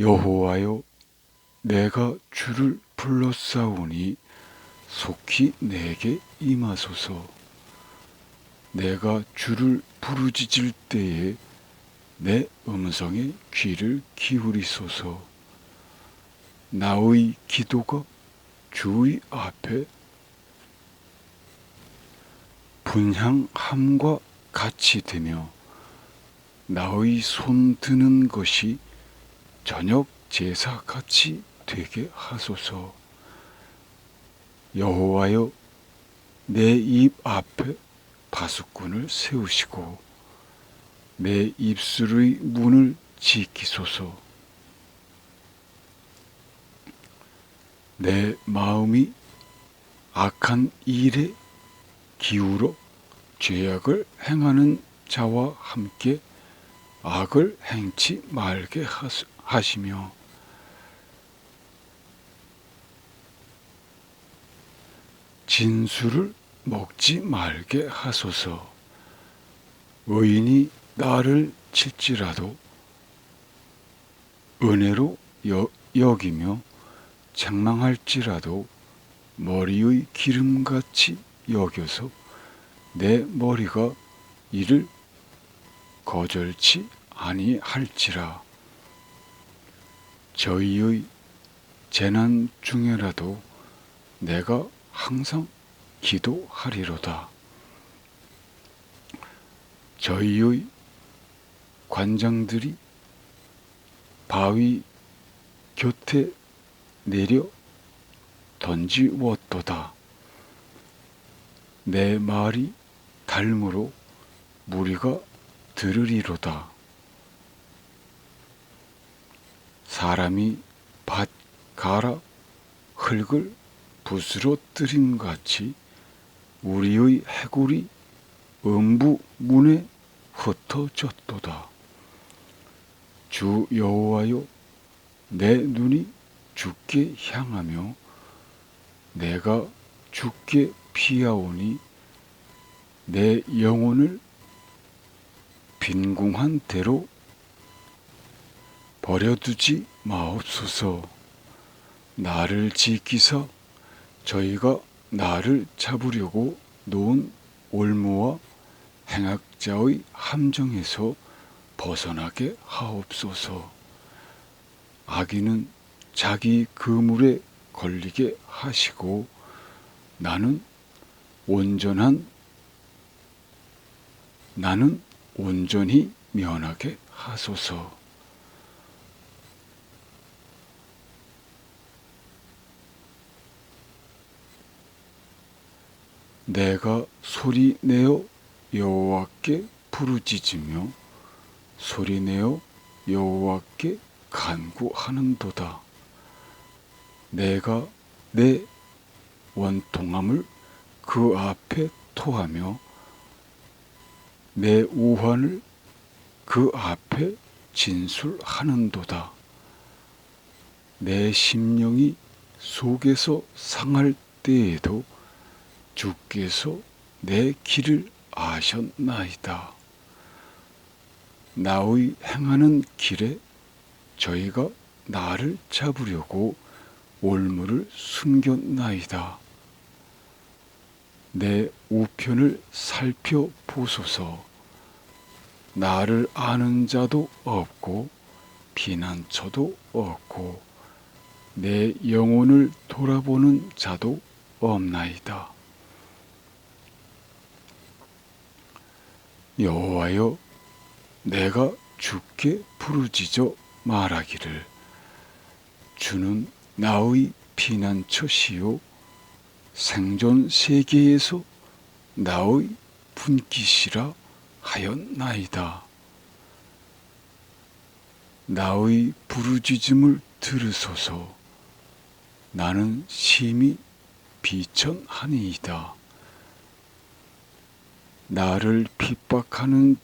여호와여 내가 주를 불렀사오니 속히 내게 임하소서. 내가 주를 부르짖을 때에 내 음성에 귀를 기울이소서. 나의 기도가 주의 앞에 분향함과 같이 되며 나의 손 드는 것이 저녁 제사 같이 되게 하소서. 여호와여 내 입 앞에 바수꾼을 세우시고 내 입술의 문을 지키소서. 내 마음이 악한 일에 기울어 죄악을 행하는 자와 함께 악을 행치 말게 하 시며 진술을 먹지 말게 하소서. 의인이 나를 칠지라도 은혜로 여, 여기며 장망할지라도 머리의 기름같이 여겨서 내 머리가 이를 거절치 아니할지라 저희의 재난 중에라도 내가 항상 기도하리로다. 저희의 관장들이 바위 곁에 내려 던지웠도다. 내 말이 닮으로 무리가 들으리로다. 사람이 밭 가라 흙을 부스러뜨림 같이 우리의 해골이 음부 문에 흩어졌도다. 주 여호와여 내 눈이 주께 향하며 내가 주께 피하오니 내 영혼을 빈궁한 대로 버려두지 마옵소서. 나를 지키사 저희가 나를 잡으려고 놓은 올무와 행악자의 함정에서 벗어나게 하옵소서. 아기는 자기 그물에 걸리게 하시고 나는 온전한 나는 온전히 면하게 하소서. 내가 소리 내어 여호와께 부르짖으며 소리 내어 여호와께 간구하는도다. 내가 내 원통함을 그 앞에 토하며 내 우환을 그 앞에 진술하는도다. 내 심령이 속에서 상할 때에도 주께서 내 길을 아셨나이다. 나의 행하는 길에 저희가 나를 잡으려고 올무를 숨겼나이다. 내 우편을 살펴보소서. 나를 아는 자도 없고 비난처도 없고 내 영혼을 돌아보는 자도 없나이다. 여호와여 내가 주께 부르짖어 말하기를 주는 나의 피난처시요 생존 세계에서 나의 분기시라 하였나이다. 나의 부르짖음을 들으소서 나는 심히 비천하니이다. 나를 핍박하는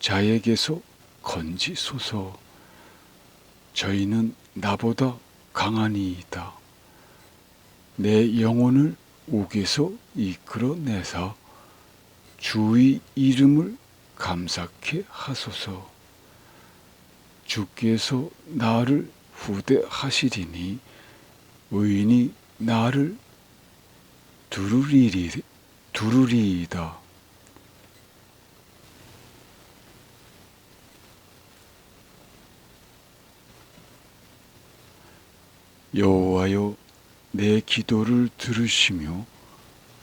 자에게서 건지소서. 저희는 나보다 강하니이다. 내 영혼을 옥에서 이끌어내사 주의 이름을 감사케 하소서. 주께서 나를 후대하시리니 의인이 나를 두루리리 두루리이다. 여호와여 내 기도를 들으시며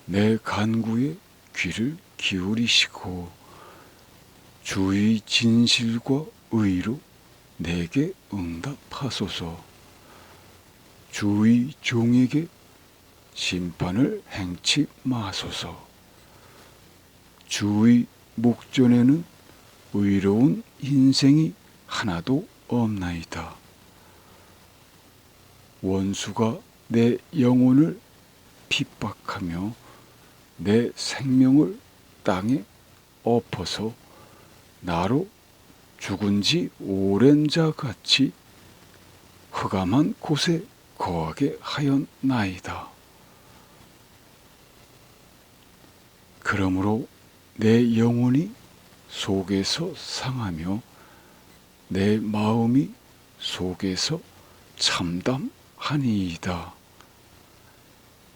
내 간구에 귀를 기울이시고 주의 진실과 의로 내게 응답하소서. 주의 종에게 심판을 행치 마소서. 주의 목전에는 의로운 인생이 하나도 없나이다. 원수가 내 영혼을 핍박하며 내 생명을 땅에 엎어서 나로 죽은 지 오랜 자 같이 흑암한 곳에 거하게 하였나이다. 그러므로 내 영혼이 속에서 상하며 내 마음이 속에서 참담하니이다.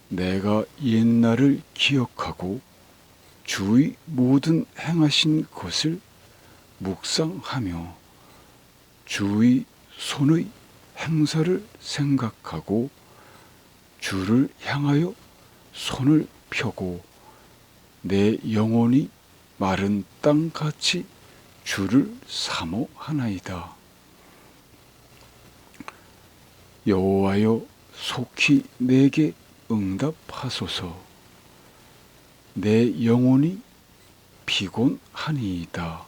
내가 옛날을 기억하고 주의 모든 행하신 것을 묵상하며 주의 손의 행사를 생각하고 주를 향하여 손을 펴고 내 영혼이 마른 땅같이 주를 사모하나이다. 여호와여 속히 내게 응답하소서. 내 영혼이 피곤하니이다.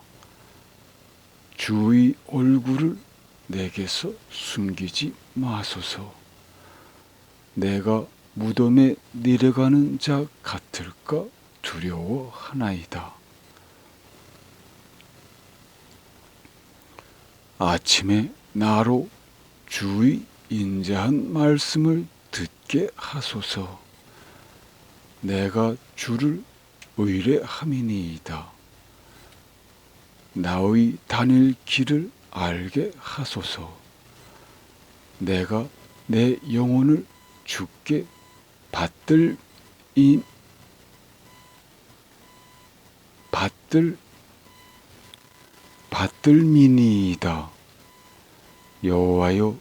주의 얼굴을 내게서 숨기지 마소서. 내가 무덤에 내려가는 자 같을까 두려워하나이다. 아침에 나로 주의 인자한 말씀을 듣게 하소서. 내가 주를 의뢰함이니이다. 나의 다닐 길을 알게 하소서. 내가 내 영혼을 주께 받들 이 받들 받들미니이다. 여호와여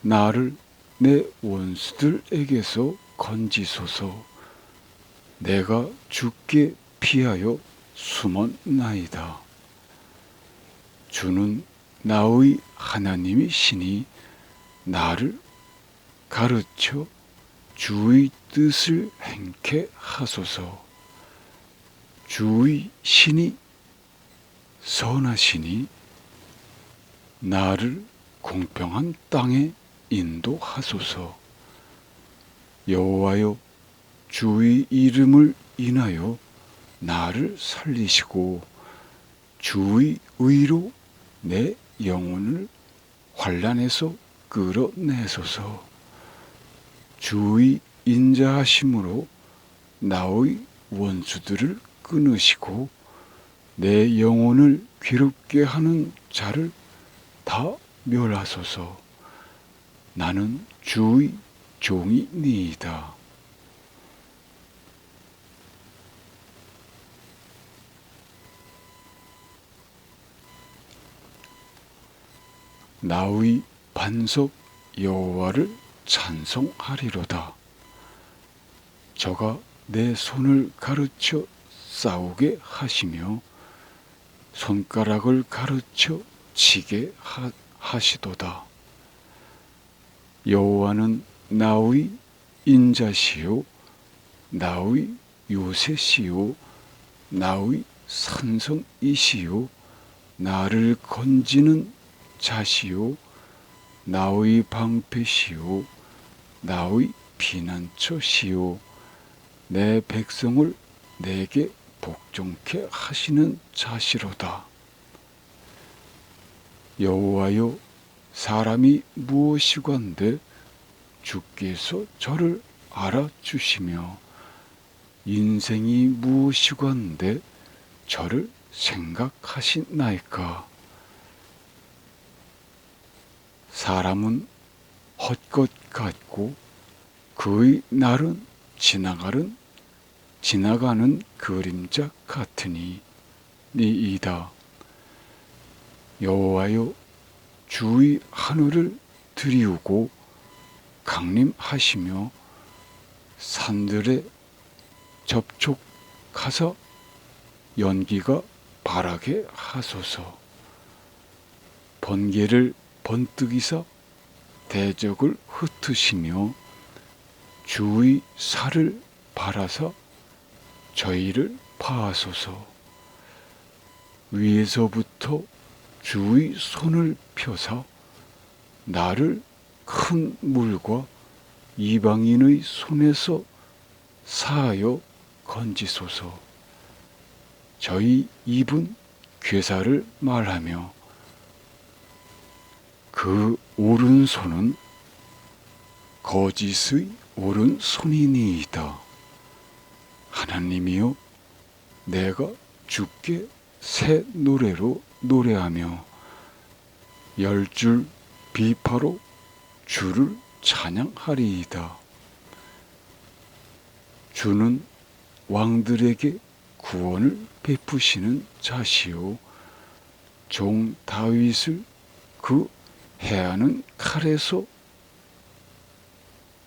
나를 내 원수들에게서 건지소서. 내가 주께 피하여 숨었나이다. 주는 나의 하나님이시니 나를 가르쳐 주의 뜻을 행케 하소서. 주의 신이 선하시니 나를 공평한 땅에 인도하소서. 여호와여 주의 이름을 인하여 나를 살리시고 주의 의로 내 영혼을 환란에서 끌어내소서. 주의 인자하심으로 나의 원수들을 끊으시고 내 영혼을 괴롭게 하는 자를 다 멸하소서. 나는 주의 종이니이다. 나의 반석 여호와를 찬송하리로다. 저가 내 손을 가르쳐 싸우게 하시며 손가락을 가르쳐 치게 하 시도다. 여호와는 나의 인자시요 나의 요새시요 나의 산성이시요 나를 건지는 자시요 나의 방패시요 나의 피난처시요 내 백성을 내게 복종케 하시는 자시로다. 여호와여 사람이 무엇이건데 주께서 저를 알아주시며 인생이 무엇이건데 저를 생각하시나이까 사람은 헛것 같고 그의 날은 지나가는 지나가는 그림자 같으니 니이다. 여호와여 주의 하늘을 들이우고 강림하시며 산들에 접촉하사 연기가 바라게 하소서. 번개를 번뜩이사 대적을 흩으시며 주의 살을 바라사 저희를 파하소서. 위에서부터 주의 손을 펴사 나를 큰 물과 이방인의 손에서 사하여 건지소서. 저희 입은 괴사를 말하며 그 오른손은 거짓의 오른손이니이다. 하나님이여 내가 주께 새 노래로 노래하며 열 줄 비파로 주를 찬양하리이다. 주는 왕들에게 구원을 베푸시는 자시오. 종 다윗을 그 해하는 칼에서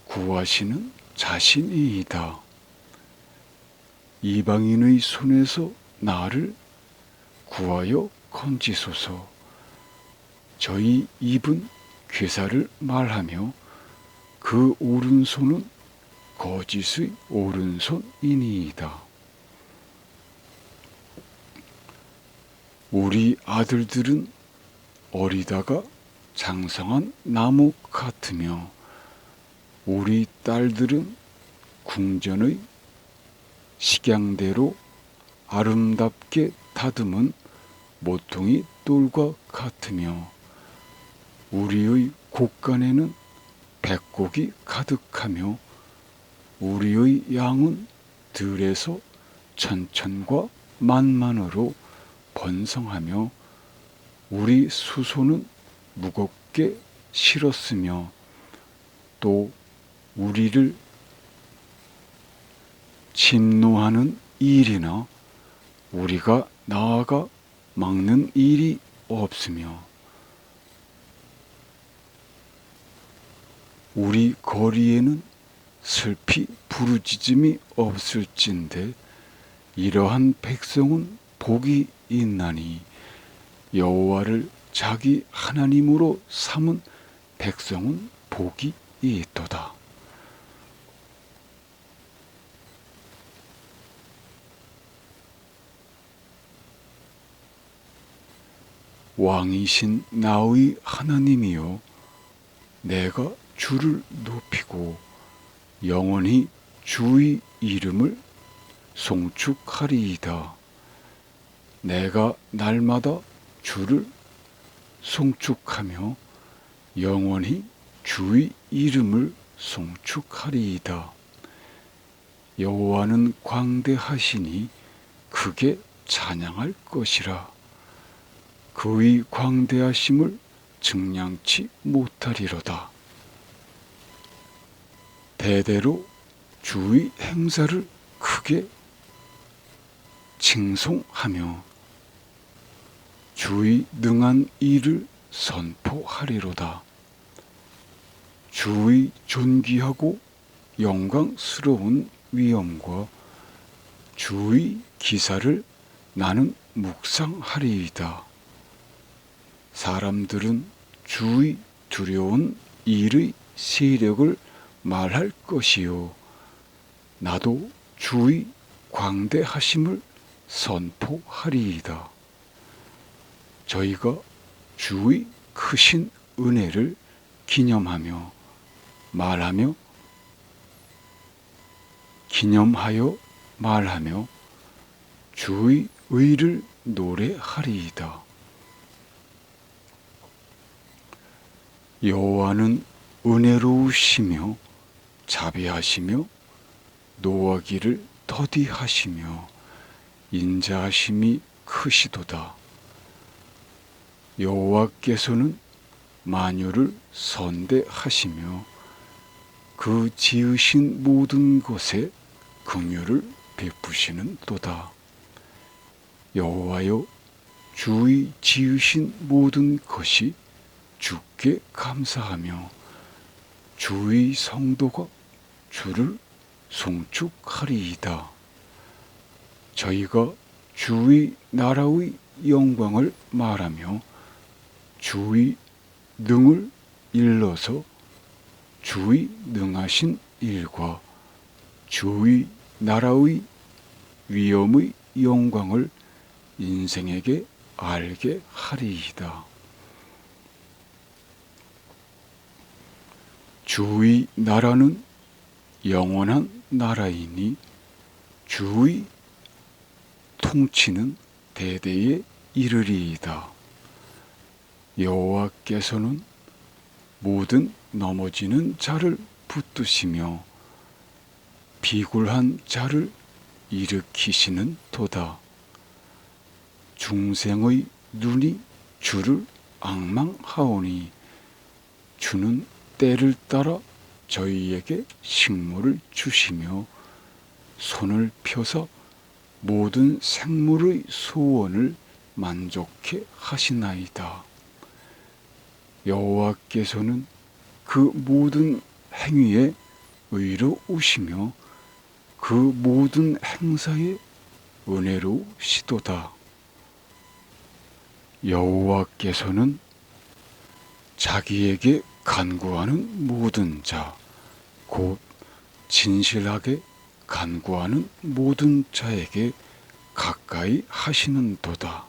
구하시는 자신이이다. 이방인의 손에서 나를 구하여 건지소서. 저희 입은 괴사를 말하며 그 오른손은 거짓의 오른손이니이다. 우리 아들들은 어리다가 장성한 나무 같으며 우리 딸들은 궁전의 식양대로 아름답게 다듬은 모퉁이 똘과 같으며 우리의 곳간에는 백곡이 가득하며 우리의 양은 들에서 천천과 만만으로 번성하며 우리 수소는 무겁게 실었으며 또 우리를 침노하는 일이나 우리가 나아가 막는 일이 없으며 우리 거리에는 슬피 부르짖음이 없을진데 이러한 백성은 복이 있나니 여호와를 자기 하나님으로 삼은 백성은 복이 있도다. 왕이신 나의 하나님이여 내가 주를 높이고 영원히 주의 이름을 송축하리이다. 내가 날마다 주를 송축하며 영원히 주의 이름을 송축하리이다. 여호와는 광대하시니 크게 찬양할 것이라. 그의 광대하심을 증량치 못하리로다. 대대로 주의 행사를 크게 칭송하며 주의 능한 일을 선포하리로다. 주의 존귀하고 영광스러운 위엄과 주의 기사를 나는 묵상하리이다. 사람들은 주의 두려운 일의 세력을 말할 것이요. 나도 주의 광대하심을 선포하리이다. 저희가 주의 크신 은혜를 기념하며 말하며 기념하여 말하며 주의 의를 노래하리이다. 여호와는 은혜로우시며 자비하시며 노하기를 더디하시며 인자하심이 크시도다. 여호와께서는 만유를 선대하시며 그 지으신 모든 것에 긍휼을 베푸시는 도다. 여호와여 주의 지으신 모든 것이 주께 감사하며 주의 성도가 주를 송축하리이다. 저희가 주의 나라의 영광을 말하며 주의 능을 일러서 주의 능하신 일과 주의 나라의 위엄의 영광을 인생에게 알게 하리이다. 주의 나라는 영원한 나라이니 주의 통치는 대대에 이르리이다. 여호와께서는 모든 넘어지는 자를 붙드시며 비굴한 자를 일으키시는 도다. 중생의 눈이 주를 악망하오니 주는 때를 따라 저희에게 식물을 주시며 손을 펴서 모든 생물의 소원을 만족해 하시나이다. 여호와께서는 그 모든 행위에 의로우시며 그 모든 행사에 은혜로우시도다. 여호와께서는 자기에게 간구하는 모든 자, 곧 진실하게 간구하는 모든 자에게 가까이 하시는도다.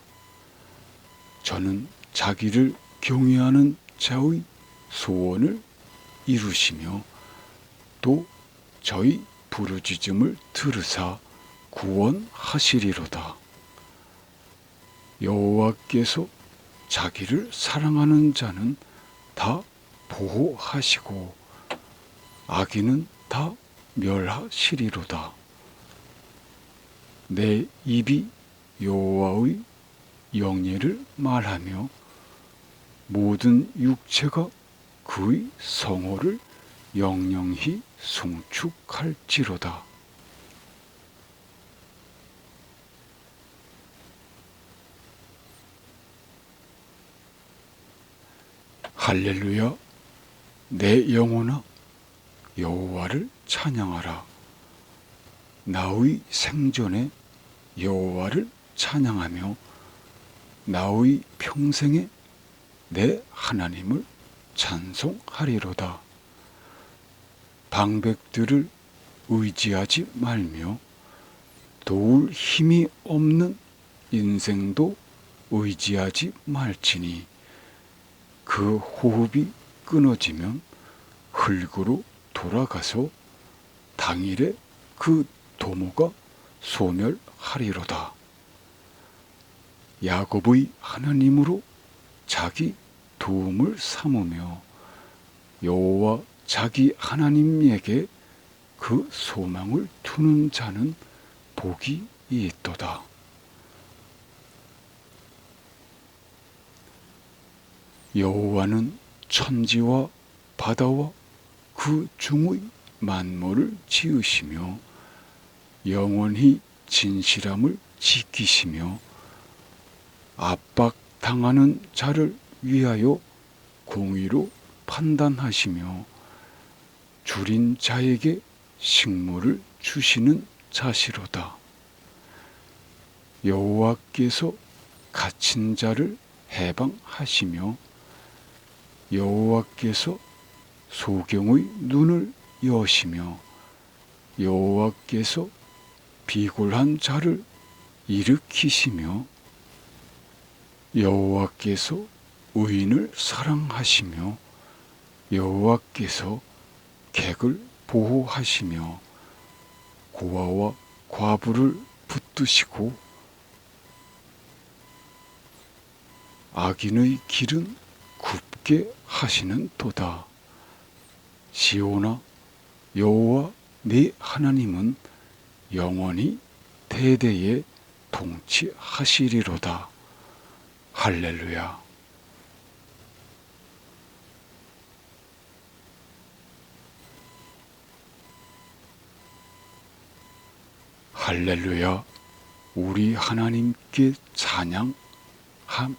저는 자기를 경외하는 자의 소원을 이루시며 또 저희 부르짖음을 들으사 구원하시리로다. 여호와께서 자기를 사랑하는 자는 다 보호하시고 악인은 다 멸하시리로다. 내 입이 여호와의 영예를 말하며 모든 육체가 그의 성호를 영영히 송축할지로다. 할렐루야 내 영혼아 여호와를 찬양하라. 나의 생전에 여호와를 찬양하며 나의 평생에 내 하나님을 찬송하리로다. 방백들을 의지하지 말며 도울 힘이 없는 인생도 의지하지 말지니 그 호흡이 끊어지면 흙으로 돌아가서 당일에 그 도모가 소멸하리로다. 야곱의 하나님으로 자기 도움을 삼으며 여호와 자기 하나님에게 그 소망을 두는 자는 복이 있도다. 여호와는 천지와 바다와 그 중의 만물을 지으시며 영원히 진실함을 지키시며 압박당하는 자를 위하여 공의로 판단하시며 줄인 자에게 식물을 주시는 자시로다. 여호와께서 갇힌 자를 해방하시며 여호와께서 소경의 눈을 여시며 여호와께서 비굴한 자를 일으키시며 여호와께서 의인을 사랑하시며 여호와께서 객을 보호하시며 고아와 과부를 붙드시고 악인의 길은 굽게 하시는 도다. 시오나 여호와 네 하나님은 영원히 대대에 통치하시리로다. 할렐루야. 할렐루야. 우리 하나님께 찬양, 함,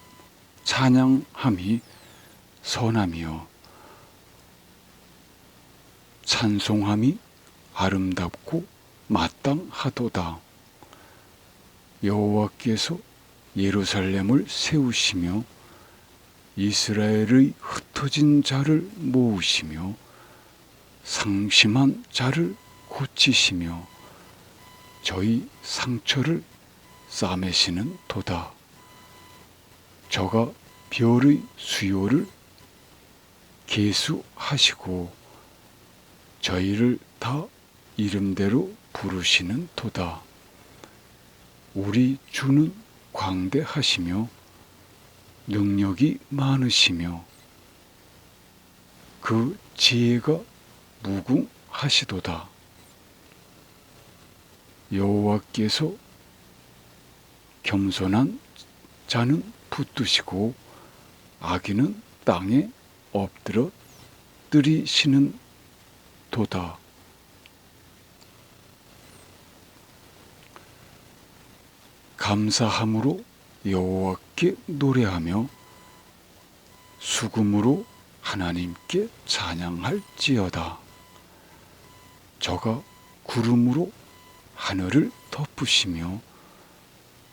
찬양함이 선하며 찬송함이 아름답고 마땅하도다. 여호와께서 예루살렘을 세우시며 이스라엘의 흩어진 자를 모으시며 상심한 자를 고치시며 저희 상처를 싸매시는 도다. 저가 별의 수요를 계수하시고 저희를 다 이름대로 부르시는 도다. 우리 주는 광대하시며 능력이 많으시며 그 지혜가 무궁하시도다. 여호와께서 겸손한 자는 붙드시고 악인은 땅에 엎드려 뜨리시는 도다. 감사함으로 여호와께 노래하며 수금으로 하나님께 찬양할지어다. 저가 구름으로 하늘을 덮으시며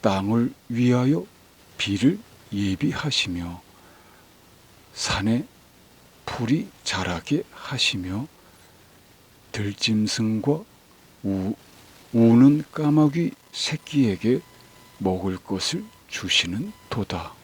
땅을 위하여 비를 예비하시며 산에 풀이 자라게 하시며 들짐승과 우, 우는 까마귀 새끼에게 먹을 것을 주시는 도다.